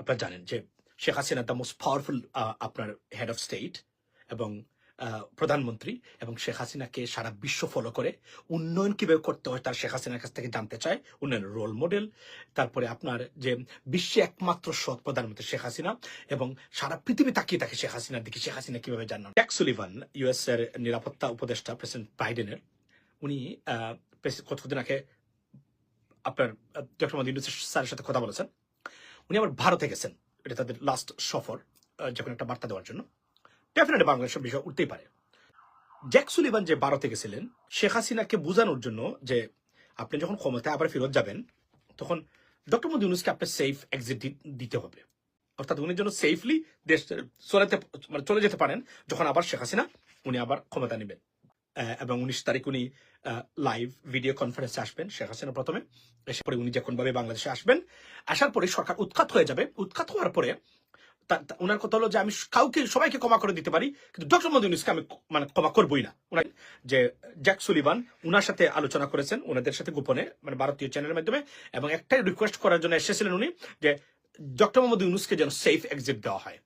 আপনারা জানেন যে Sheikh Hasina the most powerful আপনার হেড অফ স্টেট এবং প্রধানমন্ত্রী এবং শেখ হাসিনাকে সারা বিশ্ব ফলো করে। উন্নয়ন কীভাবে করতে হয় তার শেখ হাসিনার কাছ থেকে জানতে চায়। উন্নয়নের রোল মডেল তারপরে আপনার যে বিশ্বে একমাত্র সৎ প্রধানমন্ত্রী শেখ হাসিনা এবং সারা পৃথিবী তাকিয়ে থাকে শেখ হাসিনার দিকে। শেখ হাসিনা কীভাবে জানান ট্যাক্স সুলিভান ইউএস এর নিরাপত্তা উপদেষ্টা প্রেসিডেন্ট বাইডেনের উনি কতদিন আগে আপনার ডক্টর মোদী স্যারের সাথে কথা বলেছেন। উনি আবার ভারতে গেছেন। এটা তাদের লাস্ট সফর যখন একটা বার্তা দেওয়ার জন্য। ডেফিনেটলি বাংলাদেশের বিষয় উঠতেই পারে। জ্যাক সুলিভান যে ভারতে গেছিলেন, শেখ হাসিনাকে বোঝানোর জন্য যে আপনি যখন ক্ষমতায় আবার ফেরত যাবেন, তখন ডক্টর মোদী ইউনুসকে আপনার সেফ এক্সিট দিতে হবে। অর্থাৎ উনি যেন সেফলি দেশ চলাতে মানে চলে যেতে পারেন, যখন আবার শেখ হাসিনা, উনি আবার ক্ষমতা নেবেন। এবং উনিশ তারিখ উনি লাইভ ভিডিও কনফারেন্সে আসবেন, শেখ হাসিনা প্রথমে। এসে পরে উনি যখন ভাবে বাংলাদেশে আসবেন। আসার পরে সরকার উৎখাত হয়ে যাবে। উৎখাত হওয়ার পরে ওনার কথা হলো যে আমি কাউকে, সবাইকে ক্ষমা করে দিতে পারি, কিন্তু ডক্টর মোদী ইউনুসকে আমি মানে ক্ষমা করবই না। ওনার যে জ্যাক সুলিভান, উনার সাথে আলোচনা করেছেন ওনাদের সাথে গোপনে মানে ভারতীয় চ্যানেলের মাধ্যমে, এবং একটাই রিকোয়েস্ট করার জন্য এসেছিলেন উনি যে ডক্টর মোহাম্মদ ইউনুসকে যেন সেফ এক্সিট দেওয়া হয়।